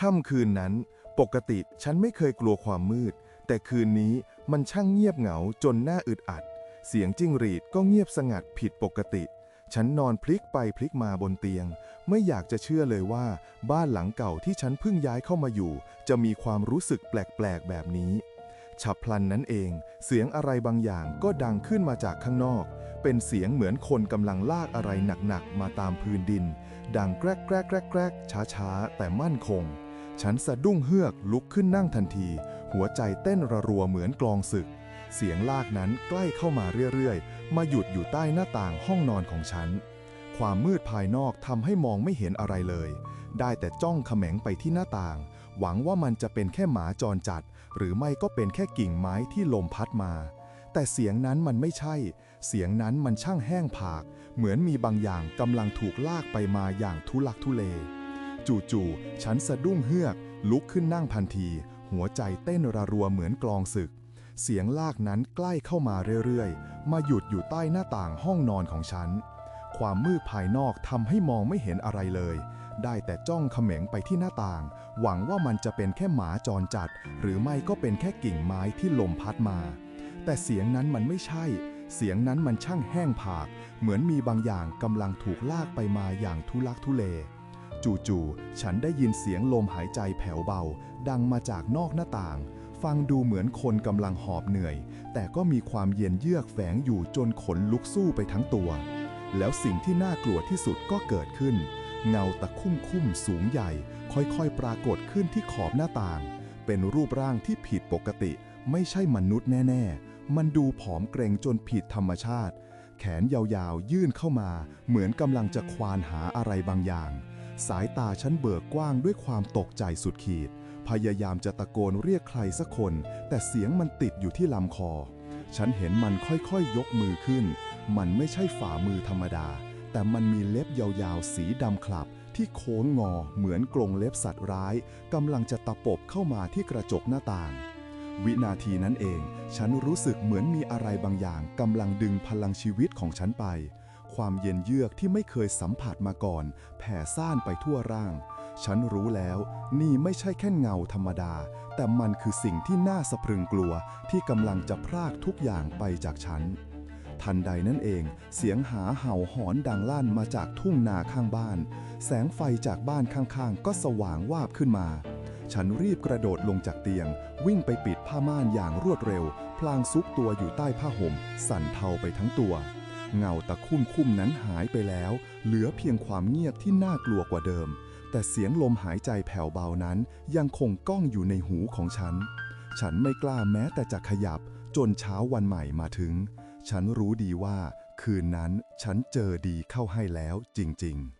ค่ำคืนนั้น ปกติฉันไม่เคยกลัวความมืด แต่คืนนี้มันช่างเงียบเหงาจนน่าอึดอัด เสียงจิ้งหรีดก็เงียบสงัดผิดปกติ ฉันนอนพลิกไปพลิกมาบนเตียง ไม่อยากจะเชื่อเลยว่า บ้านหลังเก่าที่ฉันเพิ่งย้ายเข้ามาอยู่ จะมีความรู้สึกแปลกๆแบบนี้ฉับพลันนั้นเอง เสียงอะไรบางอย่างก็ดังขึ้นมาจากข้างนอก เป็นเสียงเหมือนคนกำลังลากอะไรหนักๆมาตามพื้นดิน ดังแกรกแกรกแกรกแกรกช้าๆ แต่มั่นคง ฉันสะดุ้งเฮือกลุกขึ้นนั่งทันที หัวใจเต้นระรัวเหมือนกลองศึก เสียงลากนั้นใกล้เข้ามาเรื่อยๆ มาหยุดอยู่ใต้หน้าต่างห้องนอนของฉัน ความมืดภายนอกทำให้มองไม่เห็นอะไรเลย ได้แต่จ้องเขม็งไปที่หน้าต่าง หวังว่ามันจะเป็นแค่หมาจรจัด หรือไม่ก็เป็นแค่กิ่งไม้ที่ลมพัดมา แต่เสียงนั้นมันไม่ใช่ เสียงนั้นมันช่างแห้งผาก เหมือนมีบางอย่างกำลังถูกลากไปมาอย่างทุลักทุเล จู่ๆ ฉันสะดุ้งเฮือก ลุกขึ้นนั่งทันที หัวใจเต้นระรัวเหมือนกลองศึก เสียงลากนั้นใกล้เข้ามาเรื่อยๆ มาหยุดอยู่ใต้หน้าต่างห้องนอนของฉัน ความมืดภายนอกทำให้มองไม่เห็นอะไรเลย ได้แต่จ้องเขม็งไปที่หน้าต่าง หวังว่ามันจะเป็นแค่หมาจรจัด หรือไม่ก็เป็นแค่กิ่งไม้ที่ลมพัดมา แต่เสียงนั้นมันไม่ใช่ เสียงนั้นมันช่างแห้งผาก เหมือนมีบางอย่างกำลังถูกลากไปมาอย่างทุลักทุเล จู่ๆ ฉันได้ยินเสียงลมหายใจแผ่วเบา ดังมาจากนอกหน้าต่าง ฟังดูเหมือนคนกำลังหอบเหนื่อย แต่ก็มีความเย็นเยือกแฝงอยู่จนขนลุกสู้ไปทั้งตัว แล้วสิ่งที่น่ากลัวที่สุดก็เกิดขึ้น เงาตะคุ่มคุ้มๆสูงใหญ่ ค่อยๆ ปรากฏขึ้นที่ขอบหน้าต่าง เป็นรูปร่างที่ผิดปกติ ไม่ใช่มนุษย์แน่ๆ มันดูผอมเกรงจนผิดธรรมชาติ แขนยาวๆ ยื่นเข้ามา เหมือนกำลังจะควานหาอะไรบางอย่าง สายตาฉันเบิกกว้างด้วยความตกใจสุดขีด พยายามจะตะโกนเรียกใครสักคน แต่เสียงมันติดอยู่ที่ลำคอ ฉันเห็นมันค่อยๆยกมือขึ้น มันไม่ใช่ฝ่ามือธรรมดา แต่มันมีเล็บยาวๆ สีดำคลับ ที่โค้งงอเหมือนกรงเล็บสัตว์ร้ายกำลังจะตะปบเข้ามาที่กระจกหน้าต่าง วินาทีนั้นเอง ฉันรู้สึกเหมือนมีอะไรบางอย่างกำลังดึงพลังชีวิตของฉันไป ความเย็นเยือกที่ไม่เคยสัมผัสมาก่อน แผ่ซ่านไปทั่วร่าง ฉันรู้แล้ว นี่ไม่ใช่แค่เงาธรรมดา แต่มันคือสิ่งที่น่าสะพรึงกลัวที่กำลังจะพรากทุกอย่างไปจากฉัน ทันใดนั่นเอง เสียงหาเห่าหอนดังลั่นมาจากทุ่งนาข้างบ้าน แสงไฟจากบ้านข้างๆ ก็สว่างวาบขึ้นมา ฉันรีบกระโดดลงจากเตียง วิ่งไปปิดผ้าม่านอย่างรวดเร็ว พลางซุกตัวอยู่ใต้ผ้าห่ม สั่นเทาไปทั้งตัว เงาตะคุ่มคุ้มนั้นหายไปแล้ว เหลือเพียงความเงียบที่น่ากลัวกว่าเดิม แต่เสียงลมหายใจแผ่วเบานั้นยังคงก้องอยู่ในหูของฉัน ฉันไม่กล้าแม้แต่จะขยับ จนเช้าวันใหม่มาถึง ฉันรู้ดีว่า คืนนั้นฉันเจอดีเข้าให้แล้วจริง ๆ